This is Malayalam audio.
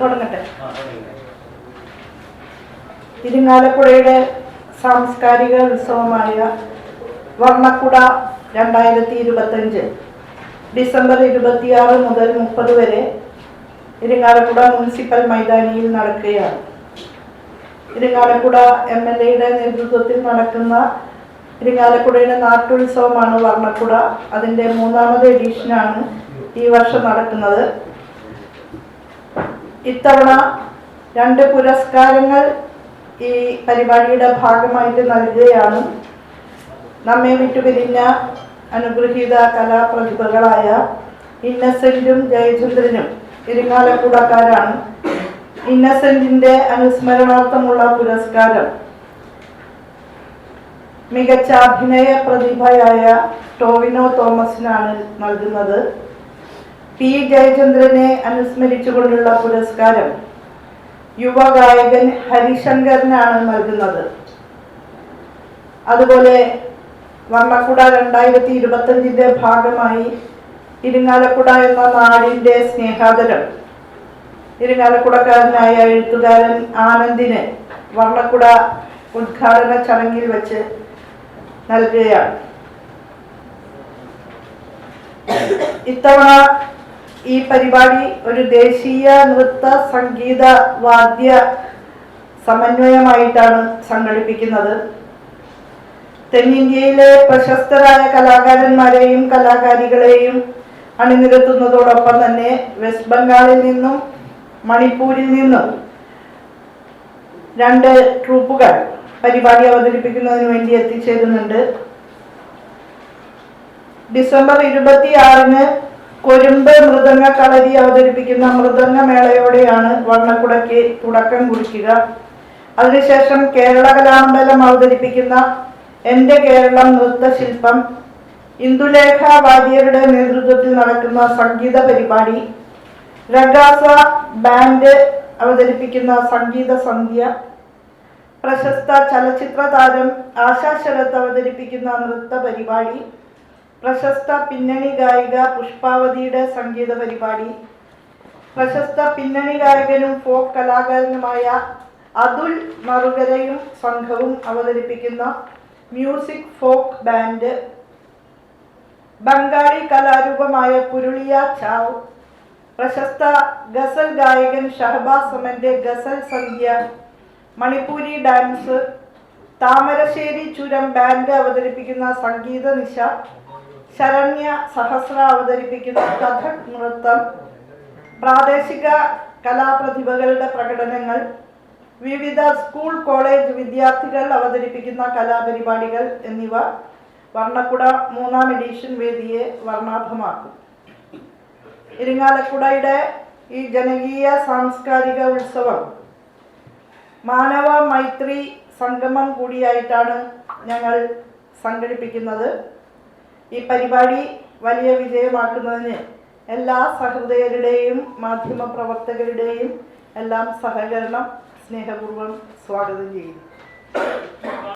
തുടങ്ങട്ടെ. ഇരിങ്ങാലക്കുടയുടെ സാംസ്കാരിക ഉത്സവമായ വർണക്കുട രണ്ടായിരത്തി ഇരുപത്തഞ്ച്. ഡിസംബർ ഇരുപത്തിയാറ് മുതൽ മുപ്പത് വരെ ഇരിങ്ങാലക്കുട മുനിസിപ്പൽ മൈതാനിയിൽ നടക്കുകയാണ്. ഇരിങ്ങാലക്കുട എം എൽ എയുടെ നേതൃത്വത്തിൽ നടക്കുന്ന ഇരിങ്ങാലക്കുടയുടെ നാട്ടുത്സവമാണ് വർണക്കുട. അതിന്റെ മൂന്നാമത് എഡിഷനാണ് ഈ വർഷം നടക്കുന്നത്. ഇത്തവണ രണ്ട് പുരസ്കാരങ്ങൾ ഈ പരിപാടിയുടെ ഭാഗമായിട്ട് നൽകുകയാണ്. നമ്മെ വിട്ടുപിരിഞ്ഞ അനുഗ്രഹീത കലാപ്രതിഭകളായ ഇന്നസെന്റും ജയചന്ദ്രനും ഇരിങ്ങാലക്കുടക്കാരാണ്. ഇന്നസെന്റിന്റെ അനുസ്മരണാർത്ഥമുള്ള പുരസ്കാരം. മികച്ച അഭിനയ പ്രതിഭയായ ടോവിനോ തോമസിനാണ് നൽകുന്നത്. പി ജയചന്ദ്രനെ അനുസ്മരിച്ചുകൊണ്ടുള്ള പുരസ്കാരം യുവ ഗായകൻ ഹരിശങ്കറിനാണ് നൽകുന്നത്. അതുപോലെ വർണക്കുട രണ്ടായിരത്തി ഇരുപത്തഞ്ചിന്റെ ഭാഗമായി ഇരിങ്ങാലക്കുട എന്ന നാടിന്റെ സ്നേഹാദരം. ഇരിങ്ങാലക്കുടക്കാരനായ എഴുത്തുകാരൻ ആനന്ദിന് വർണക്കുട ഉദ്ഘാടന ചടങ്ങിൽ വെച്ച് നൽകുകയാണ്. ഇത്തവണ ഈ പരിപാടി ഒരു ദേശീയ നൃത്ത സംഗീത വാദ്യ സമന്വയമായിട്ടാണ് സംഘടിപ്പിക്കുന്നത്. തെന്നിന്ത്യയിലെ പ്രശസ്തരായ കലാകാരന്മാരെയും കലാകാരികളെയും അണിനിരത്തുന്നതോടൊപ്പം തന്നെ വെസ്റ്റ് ബംഗാളിൽ നിന്നും മണിപ്പൂരിൽ നിന്നും രണ്ട് ട്രൂപ്പുകൾ പരിപാടി അവതരിപ്പിക്കുന്നതിന് വേണ്ടി എത്തിച്ചേരുന്നുണ്ട്. ഡിസംബർ ഇരുപത്തിയാറിന് കൊരുമ്പ് മൃദംഗ കളരി അവതരിപ്പിക്കുന്ന മൃദംഗ മേളയോടെയാണ് വണ്ണക്കുടയ്ക്ക് തുടക്കം കുറിക്കുക. അതിനുശേഷം കേരള കലാമണ്ഡലം അവതരിപ്പിക്കുന്ന എന്റെ കേരളം നൃത്തശില്പം ഇന്ദുലേഖ വാര്യരുടെ നേതൃത്വത്തിൽ നടക്കുന്ന സംഗീത പരിപാടി രഗാസ ബാൻഡ് അവതരിപ്പിക്കുന്ന സംഗീത സന്ധ്യ പ്രശസ്ത ചലച്ചിത്ര താരം ആശാ ശരത് അവതരിപ്പിക്കുന്ന നൃത്ത പരിപാടി പ്രശസ്ത പിന്നണി ഗായിക പുഷ്പാവതിയുടെ സംഗീത പരിപാടി പ്രശസ്ത പിന്നണി ഗായകനും ഫോക്ക് കലാകാരനുമായ അതുൽ മറുകരയും സംഘവും അവതരിപ്പിക്കുന്ന മ്യൂസിക് ഫോക്ക് ബാൻഡ്. ബംഗാളി കലാരൂപമായ പുരുളിയ ചാവ്. പ്രശസ്ത ഗസൽ ഗായകൻ ഷഹബാസ് സമന്റെ ഗസൽ സന്ധ്യ മണിപ്പൂരി ഡാൻസ്. താമരശ്ശേരി ചുരം ബാൻഡ് അവതരിപ്പിക്കുന്ന സംഗീത നിശ. ശരണ്യ സഹസ്ര അവതരിപ്പിക്കുന്ന കഥക് നൃത്തം പ്രാദേശിക കലാപ്രതിഭകളുടെ പ്രകടനങ്ങൾ വിവിധ സ്കൂൾ കോളേജ് വിദ്യാർത്ഥികൾ അവതരിപ്പിക്കുന്ന കലാപരിപാടികൾ എന്നിവ വർണക്കുട മൂന്നാം എഡീഷൻ വേദിയെ വർണാഭമാക്കും. ഇരിങ്ങാലക്കുടയുടെ ഈ ജനകീയ സാംസ്കാരിക ഉത്സവം മാനവ മൈത്രി സംഗമം കൂടിയായിട്ടാണ് ഞങ്ങൾ സംഘടിപ്പിക്കുന്നത്. ഈ പരിപാടി വലിയ വിജയമാക്കുന്നതിന് എല്ലാ സഹൃദയരുടെയും മാധ്യമ പ്രവർത്തകരുടെയും എല്ലാം സഹകരണം സ്നേഹപൂർവം സ്വാഗതം ചെയ്യുന്നു.